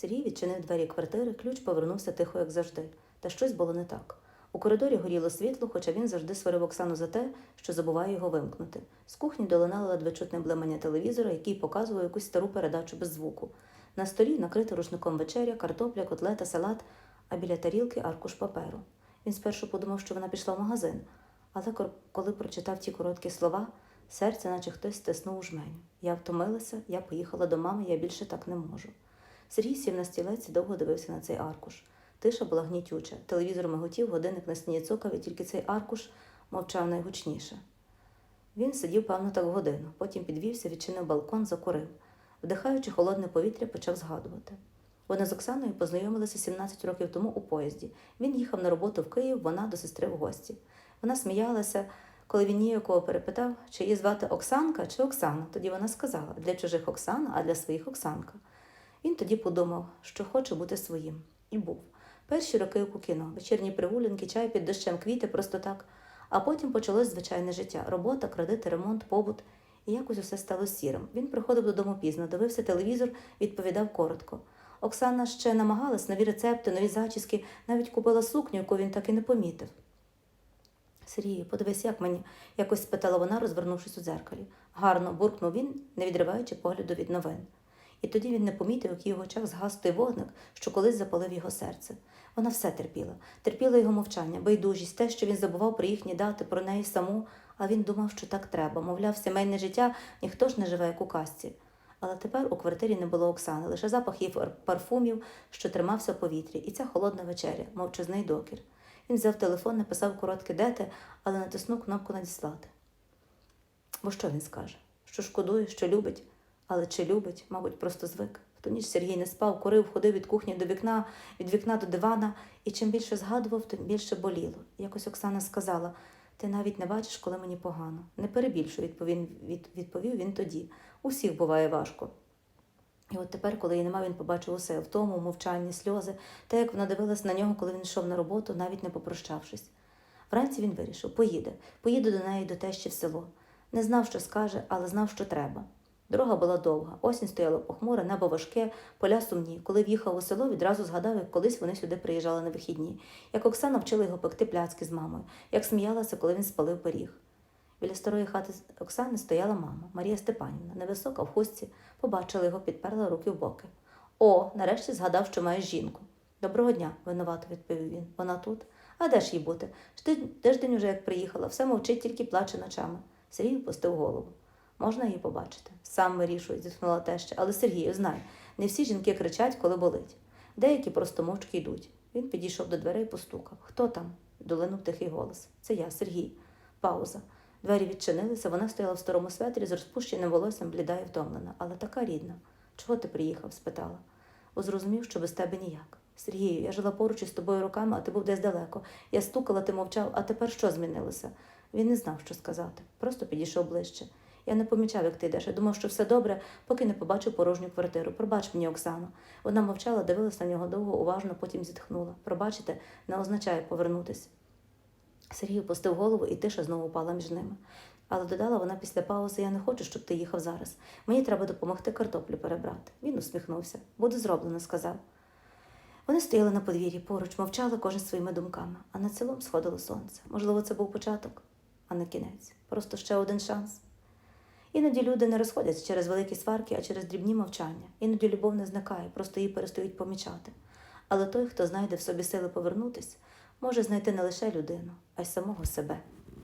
Сергій відчинив двері квартири, ключ повернувся тихо, як завжди. Та щось було не так. У коридорі горіло світло, хоча він завжди сварив Оксану за те, що забуває його вимкнути. З кухні долинало ледве чутне блимання телевізора, який показував якусь стару передачу без звуку. На столі накрита рушником вечеря, картопля, котлета, салат, а біля тарілки аркуш паперу. Він спершу подумав, що вона пішла в магазин, але коли прочитав ті короткі слова, серце, наче хтось стиснув у жменю. Я втомилася, я поїхала до мами, я більше так не можу. Сергій сів на стілець і довго дивився на цей аркуш. Тиша була гнітюча. Телевізор миготів, годинник на стіні цокав, і тільки цей аркуш мовчав найгучніше. Він сидів, певно, так годину, потім підвівся, відчинив балкон, закурив. Вдихаючи холодне повітря, почав згадувати. Вони з Оксаною познайомилися 17 років тому у поїзді. Він їхав на роботу в Київ, вона до сестри в гості. Вона сміялася, коли він ніякого перепитав, чи її звати Оксанка чи Оксана. Тоді вона сказала для чужих Оксана, а для своїх Оксанка. Він тоді подумав, що хоче бути своїм. І був. Перші роки у кіно, вечірні прогулянки, чай під дощем, квіти просто так. А потім почалось звичайне життя: робота, кредити, ремонт, побут. І якось усе стало сірим. Він приходив додому пізно, дивився телевізор, відповідав коротко. Оксана ще намагалась нові рецепти, нові зачіски, навіть купила сукню, яку він так і не помітив. Сергію, подивись, як мені, якось спитала вона, розвернувшись у дзеркалі. Гарно, буркнув він, не відриваючи погляду від новин. І тоді він не помітив, як його очах згас той вогник, що колись запалив його серце. Вона все терпіла, терпіла його мовчання, байдужість, те, що він забував про їхні дати, про неї саму, а він думав, що так треба. Мовляв, сімейне життя ніхто ж не живе, як у казці. Але тепер у квартирі не було Оксани, лише запах її парфумів, що тримався в повітрі, і ця холодна вечеря, мовчазний докір. Він взяв телефон, написав коротке дете, але натиснув кнопку надіслати. Бо що він скаже? Що шкодує, що любить, але чи любить, мабуть, просто звик. В ту ніч Сергій не спав, курив, ходив від кухні до вікна, від вікна до дивана, і чим більше згадував, тим більше боліло. Якось Оксана сказала: ти навіть не бачиш, коли мені погано. Не перебільшу, відповів, від, відповів він тоді. Усіх буває важко. І от тепер, коли її нема, він побачив усе втому, мовчанні, сльози, те, як вона дивилась на нього, коли він йшов на роботу, навіть не попрощавшись. Вранці він вирішив, поїде, поїде до неї до тещі в село. Не знав, що скаже, але знав, що треба. Дорога була довга, осінь стояла похмура, небо важке, поля сумні. Коли в'їхав у село, відразу згадав, як колись вони сюди приїжджали на вихідні, як Оксана вчила його пекти пляцки з мамою, як сміялася, коли він спалив пиріг. Біля старої хати Оксани стояла мама, Марія Степанівна, невисока в хустці, побачила його, підперла руки в боки. О, нарешті згадав, що маєш жінку. Доброго дня, винувато відповів він. Вона тут. А де ж їй бути? Тиждень уже як приїхала, все мовчить, тільки плаче ночами. Сергій опустив голову. Можна її побачити? Сам вирішує, зітхнула теща. Але Сергію, знай, не всі жінки кричать, коли болить. Деякі просто мовчки йдуть. Він підійшов до дверей і постукав. Хто там? долинув тихий голос. Це я, Сергій. Пауза. Двері відчинилися, вона стояла в старому светрі з розпущеним волоссям, бліда і втомлена, але така рідна. Чого ти приїхав? спитала. Бо зрозумів, що без тебе ніяк. Сергію, я жила поруч із тобою руками, а ти був десь далеко. Я стукала, ти мовчав, а тепер що змінилося? Він не знав, що сказати, просто підійшов ближче. Я не помічав, як ти йдеш. Я думав, що все добре, поки не побачив порожню квартиру. Пробач мені, Оксано. Вона мовчала, дивилась на нього довго, уважно, потім зітхнула. Пробачити не означає повернутися. Сергій опустив голову, і тиша знову упала між ними. Але додала вона після паузи: Я не хочу, щоб ти їхав зараз. Мені треба допомогти картоплю перебрати. Він усміхнувся. Буде зроблено, сказав. Вони стояли на подвір'ї поруч, мовчали кожен своїми думками, а над селом сходило сонце. Можливо, це був початок, а не кінець. Просто ще один шанс. Іноді люди не розходяться через великі сварки, а через дрібні мовчання. Іноді любов не зникає, просто її перестають помічати. Але той, хто знайде в собі сили повернутись, може знайти не лише людину, а й самого себе.